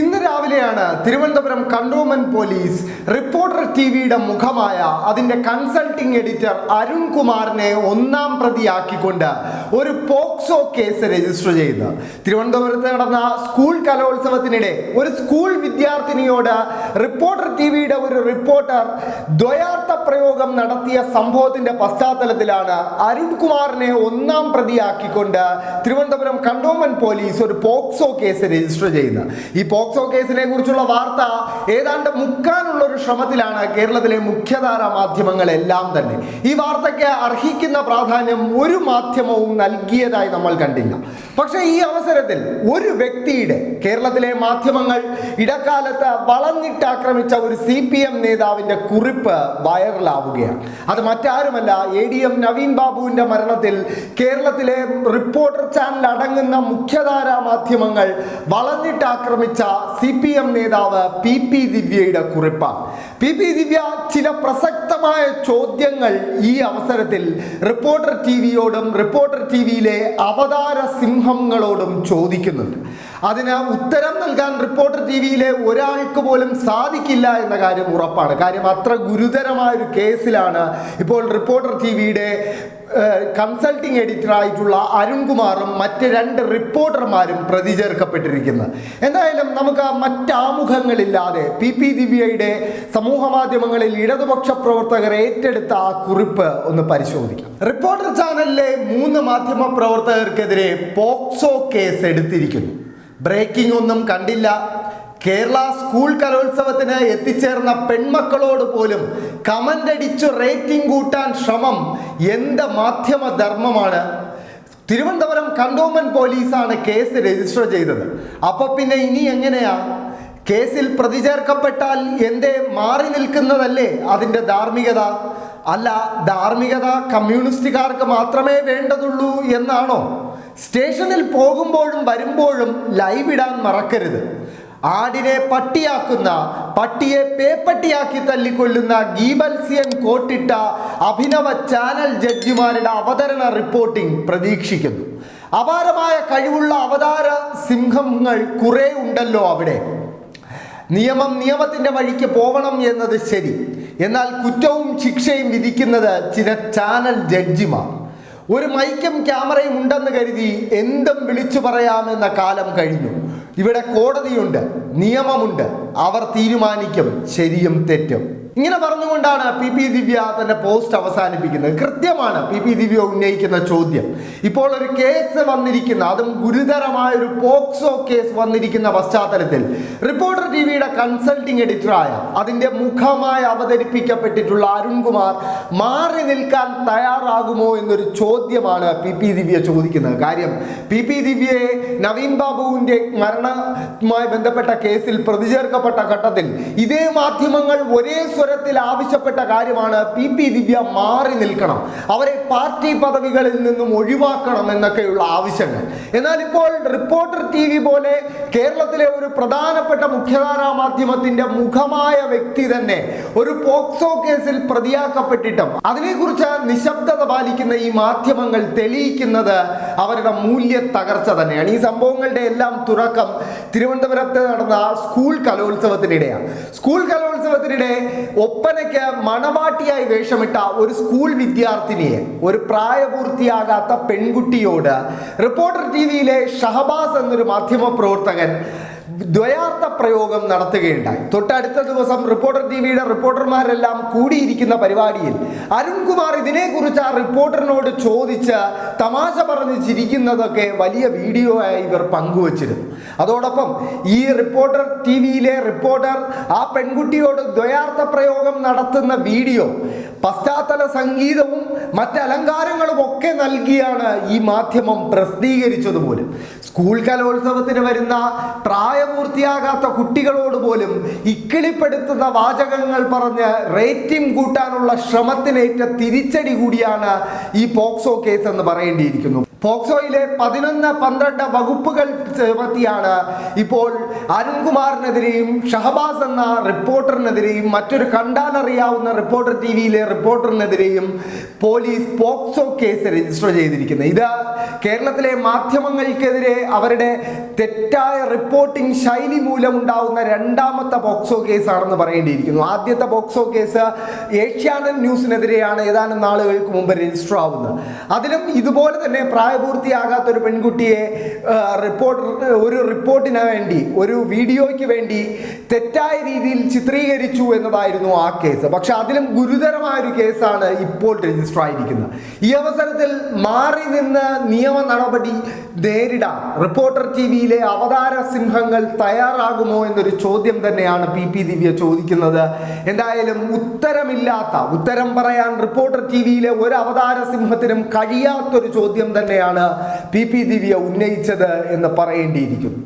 ഇന്ന് രാവിലെയാണ് Thiruvananthapuram cantonment police reporter T വിയുടെ മുഖമായ അതിന്റെ കൺസൾട്ടിംഗ് എഡിറ്റർ അരുൺ കുമാറിനെ ഒന്നാം പ്രതിയാക്കിക്കൊണ്ട് ഒരു പോക്സോ കേസ് രജിസ്റ്റർ ചെയ്യുന്നു. തിരുവനന്തപുരത്ത് നടന്ന സ്കൂൾ കലോത്സവത്തിനിടെ ഒരു സ്കൂൾ വിദ്യാർത്ഥിനിയോട് റിപ്പോർട്ടർ ടി വിയുടെ ഒരു റിപ്പോർട്ടർ ദ്വയാർത്ഥ പ്രയോഗം നടത്തിയ സംഭവത്തിന്റെ പശ്ചാത്തലത്തിലാണ് അരുൺ കുമാറിനെ ഒന്നാം പ്രതിയാക്കിക്കൊണ്ട് തിരുവനന്തപുരം കണ്ടോൺമെന്റ് പോലീസ് ഒരു പോക്സോ കേസ് രജിസ്റ്റർ ചെയ്യുന്നത്. ഈ പോക്സോ കേസിനെ കുറിച്ചുള്ള വാർത്ത ഏതാണ്ട് മുക്കാനുള്ള ഒരു ശ്രമത്തിലാണ് കേരളത്തിലെ മുഖ്യധാര മാധ്യമങ്ങളെല്ലാം തന്നെ. ഈ വാർത്തയ്ക്ക് അർഹിക്കുന്ന പ്രാധാന്യം ഒരു മാധ്യമവും നൽകിയതായി നമ്മൾ കണ്ടില്ല. പക്ഷേ ഈ അവസരത്തിൽ ഒരു വ്യക്തിയുടെ കേരളത്തിലെ മാധ്യമങ്ങൾ ഇടക്കാലത്ത് വളഞ്ഞിട്ട് ആക്രമിച്ച ഒരു സി പി എം നേതാവിന്റെ കുറിപ്പ് വൈറലാവുകയാണ്. അത് മറ്റാരുമല്ല എ ഡി എം നവീൻ ബാബുവിന്റെ മരണത്തിൽ കേരളത്തിലെ റിപ്പോർട്ടർ ചാനൽ അടങ്ങുന്ന മുഖ്യധാര മാധ്യമങ്ങൾ വളഞ്ഞിട്ടാക്രമിച്ച സി പി എം നേതാവ് പി പി ദിവ്യയുടെ കുറിപ്പ്. പി പി ദിവ്യ ചില പ്രസക്തമായ ചോദ്യങ്ങൾ ഈ അവസരത്തിൽ റിപ്പോർട്ടർ ടി വിയോടും റിപ്പോർട്ടർ ടി വിയിലെ അവതാര സിംഹങ്ങളോടും ചോദിക്കുന്നുണ്ട്. അതിന് ഉത്തരം നൽകാൻ റിപ്പോർട്ടർ ടി വിയിലെ ഒരാൾക്ക് പോലും സാധിക്കില്ല എന്ന കാര്യം ഉറപ്പാണ്. കാര്യം അത്ര ഗുരുതരമായ ഒരു കേസിലാണ് ഇപ്പോൾ റിപ്പോർട്ടർ ടി വിയുടെ കൺസൾട്ടിംഗ് എഡിറ്ററായിട്ടുള്ള അരുൺകുമാറും മറ്റ് രണ്ട് റിപ്പോർട്ടർമാരും പ്രതി ചേർക്കപ്പെട്ടിരിക്കുന്നത് എന്തായാലും നമുക്ക് മറ്റാമുഖങ്ങളില്ലാതെ പി പി ദിവ്യയുടെ സമൂഹ മാധ്യമങ്ങളിൽ ഇടതുപക്ഷ പ്രവർത്തകർ ഏറ്റെടുത്ത ആ കുറിപ്പ് ഒന്ന് പരിശോധിക്കാം. റിപ്പോർട്ടർ ചാനലിലെ മൂന്ന് മാധ്യമ പ്രവർത്തകർക്കെതിരെ പോക്സോ കേസ് എടുത്തിരിക്കുന്നു. ബ്രേക്കിംഗ് ഒന്നും കണ്ടില്ല. കേരള സ്കൂൾ കലോത്സവത്തിന് എത്തിച്ചേർന്ന പെൺമക്കളോട് പോലും കമന്റ് അടിച്ചു റേറ്റിംഗ് കൂട്ടാൻ ശ്രമം എന്ത് മാധ്യമധർമ്മമാണ് തിരുവനന്തപുരം കണ്ടോൺമെന്റ് പോലീസാണ് കേസ് രജിസ്റ്റർ ചെയ്തത്. അപ്പോൾ പിന്നെ ഇനി എങ്ങനെയാ? കേസിൽ പ്രതി ചേർക്കപ്പെട്ടാൽ എന്തേ മാറി നിൽക്കുന്നതല്ലേ അതിന്റെ ധാർമ്മികത? അല്ല ധാർമ്മികത കമ്മ്യൂണിസ്റ്റുകാർക്ക് മാത്രമേ വേണ്ടതുള്ളൂ എന്നാണോ? സ്റ്റേഷനിൽ പോകുമ്പോഴും വരുമ്പോഴും ലൈവ് ഇടാൻ മറക്കരുത്. ആടിനെ പട്ടിയാക്കുന്ന പട്ടിയെ പേപ്പട്ടിയാക്കി തല്ലിക്കൊല്ലുന്ന ഗീബൽസിയൻ കോട്ടിട്ട അഭിനവ ചാനൽ ജഡ്ജിമാരുടെ അവതരണ റിപ്പോർട്ടിംഗ് പ്രതീക്ഷിക്കുന്നു. അപാരമായ കഴിവുള്ള അവതാര സിംഹങ്ങൾ കുറെ ഉണ്ടല്ലോ അവിടെ. നിയമം നിയമത്തിന്റെ വഴിക്ക് പോവണം എന്നത് ശരി. എന്നാൽ കുറ്റവും ശിക്ഷയും വിധിക്കുന്നത് ചില ചാനൽ ജഡ്ജിമാർ. ഒരു മൈക്കും ക്യാമറയും ഉണ്ടെന്ന് കരുതി എന്തും വിളിച്ചു പറയാമെന്ന കാലം കഴിഞ്ഞു. ഇവിടെ കോടതിയുണ്ട് നിയമമുണ്ട് അവർ തീരുമാനിക്കും ശരിയും തെറ്റും. ഇങ്ങനെ പറഞ്ഞുകൊണ്ടാണ് പി പി ദിവ്യ തന്റെ പോസ്റ്റ് അവസാനിപ്പിക്കുന്നത്. കൃത്യമാണ് പി പി ദിവ്യ ഉന്നയിക്കുന്ന ചോദ്യം. ഇപ്പോൾ ഒരു കേസ് വന്നിരിക്കുന്ന അതും ഗുരുതരമായ ഒരു പോക്സോ കേസ് വന്നിരിക്കുന്ന പശ്ചാത്തലത്തിൽ റിപ്പോർട്ടർ ടി വിയുടെ കൺസൾട്ടിംഗ് എഡിറ്ററായ അതിന്റെ മുഖമായി അവതരിപ്പിക്കപ്പെട്ടിട്ടുള്ള അരുൺകുമാർ മാറി നിൽക്കാൻ തയ്യാറാകുമോ എന്നൊരു ചോദ്യമാണ് പി പി ദിവ്യ ചോദിക്കുന്നത്. കാര്യം പി പി ദിവ്യയെ നവീൻ ബാബുവിന്റെ മരണവുമായി ബന്ധപ്പെട്ട കേസിൽ പ്രതിചേർക്കപ്പെട്ട ഘട്ടത്തിൽ ഇതേ മാധ്യമങ്ങൾ ഒരേ സ്വരത്തിൽ ആവശ്യപ്പെട്ട കാര്യമാണ് പി പി ദിവ്യ മാറി നിൽക്കണം അവരെ പാർട്ടി പദവികളിൽ നിന്നും ഒഴിവാക്കണം എന്നൊക്കെയുള്ള ആവശ്യങ്ങൾ. എന്നാൽ ഇപ്പോൾ റിപ്പോർട്ടർ ടി വി പോലെ കേരളത്തിലെ ഒരു പ്രധാനപ്പെട്ട മുഖ്യധാരാ മാധ്യമത്തിന്റെ മുഖമായ വ്യക്തി തന്നെ ഒരു പോക്സോ കേസിൽ പ്രതിയാക്കപ്പെട്ടിട്ടും അതിനെക്കുറിച്ച് നിശബ്ദത പാലിക്കുന്ന ഈ മാധ്യമങ്ങൾ തെളിയിക്കുന്നത് അവരുടെ മൂല്യ തകർച്ച തന്നെയാണ്. ഈ സംഭവങ്ങളുടെ എല്ലാം തുറക്കം തിരുവനന്തപുരത്ത് നടന്ന സ്കൂൾ കലോത്സവത്തിനിടെയാണ്. സ്കൂൾ കലോത്സവത്തിനിടെ ഒപ്പനയ്ക്ക് മണവാട്ടിയായി വേഷമിട്ട ഒരു സ്കൂൾ വിദ്യാർത്ഥിനിയെ ഒരു പ്രായപൂർത്തിയാകാത്ത പെൺകുട്ടിയോട് റിപ്പോർട്ടർ ടി വിയിലെ ഷഹബാസ് എന്നൊരു മാധ്യമ പ്രവർത്തകൻ ദ്വയാർത്ഥ പ്രയോഗം നടത്തുകയുണ്ടായി. തൊട്ടടുത്ത ദിവസം റിപ്പോർട്ടർ ടി വിയുടെ റിപ്പോർട്ടർമാരെല്ലാം കൂടിയിരിക്കുന്ന പരിപാടിയിൽ അരുൺകുമാർ ഇതിനെക്കുറിച്ച് ആ റിപ്പോർട്ടറിനോട് ചോദിച്ച് തമാശ പറഞ്ഞ് ചിരിക്കുന്നതൊക്കെ വലിയ വീഡിയോ ആയി ഇവർ പങ്കുവച്ചിരുന്നു. അതോടൊപ്പം ഈ റിപ്പോർട്ടർ ടി വിയിലെ റിപ്പോർട്ടർ ആ പെൺകുട്ടിയോട് ദ്വയാർത്ഥ പ്രയോഗം നടത്തുന്ന വീഡിയോ പശ്ചാത്തല സംഗീതവും മറ്റ് അലങ്കാരങ്ങളും ഒക്കെ നൽകിയാണ് ഈ മാധ്യമം പ്രസിദ്ധീകരിച്ചത് പോലും സ്കൂൾ കലോത്സവത്തിന് വരുന്ന പ്രായപൂർത്തിയാകാത്ത കുട്ടികളോട് പോലും ഇക്കിളിപ്പെടുത്തുന്ന വാചകങ്ങൾ പറഞ്ഞ് റേറ്റിംഗ് കൂട്ടാനുള്ള ശ്രമത്തിനേറ്റ തിരിച്ചടി കൂടിയാണ് ഈ പോക്സോ കേസ് എന്ന് പറയേണ്ടിയിരിക്കുന്നു. പോക്സോയിലെ പതിനൊന്ന് പന്ത്രണ്ട് വകുപ്പുകൾ ചുമത്തിയാണ് ഇപ്പോൾ അരുൺകുമാറിനെതിരെയും ഷഹബാസ് എന്ന റിപ്പോർട്ടറിനെതിരെയും മറ്റൊരു കണ്ടാലറിയാവുന്ന റിപ്പോർട്ടർ ടി വിയിലെ റിപ്പോർട്ടറിനെതിരെയും പോലീസ് പോക്സോ കേസ് രജിസ്റ്റർ ചെയ്തിരിക്കുന്നത് ഇത് കേരളത്തിലെ മാധ്യമങ്ങൾക്കെതിരെ അവരുടെ തെറ്റായ റിപ്പോർട്ടിംഗ് ശൈലി മൂലമുണ്ടാവുന്ന രണ്ടാമത്തെ പോക്സോ കേസാണെന്ന് പറയേണ്ടിയിരിക്കുന്നു. ആദ്യത്തെ പോക്സോ കേസ് ഏഷ്യാനെറ്റ് ന്യൂസിനെതിരെയാണ് ഏതാനും നാളുകൾക്ക് മുമ്പ് രജിസ്റ്റർ ആവുന്നത് അതിലും ഇതുപോലെ തന്നെ പ്രായപൂർത്തിയാകാത്ത ഒരു പെൺകുട്ടിയെ റിപ്പോർട്ട് ഒരു റിപ്പോർട്ടിന് വേണ്ടി ഒരു വീഡിയോയ്ക്ക് വേണ്ടി തെറ്റായ രീതിയിൽ ചിത്രീകരിച്ചു എന്നതായിരുന്നു ആ കേസ്. പക്ഷെ അതിലും ഗുരുതരമായ ഒരു കേസാണ് ഇപ്പോൾ രജിസ്റ്റർ ആയിരിക്കുന്നത്. ഈ അവസരത്തിൽ മാറി നിന്ന് നിയമ നടപടി നേരിടാൻ റിപ്പോർട്ടർ ടി വിയിലെ അവതാര സിംഹങ്ങൾ തയ്യാറാകുമോ എന്നൊരു ചോദ്യം തന്നെയാണ് പി പി ദിവ്യ ചോദിക്കുന്നത്. എന്തായാലും ഉത്തരമില്ലാത്ത ഉത്തരം പറയാൻ റിപ്പോർട്ടർ ടി വിയിലെ ഒരു അവതാര സിംഹത്തിനും കഴിയാത്തൊരു ചോദ്യം തന്നെയാണ് തന്നെയാണ് പി പി ദിവ്യ ഉന്നയിച്ചത് എന്ന് പറയേണ്ടിയിരിക്കുന്നു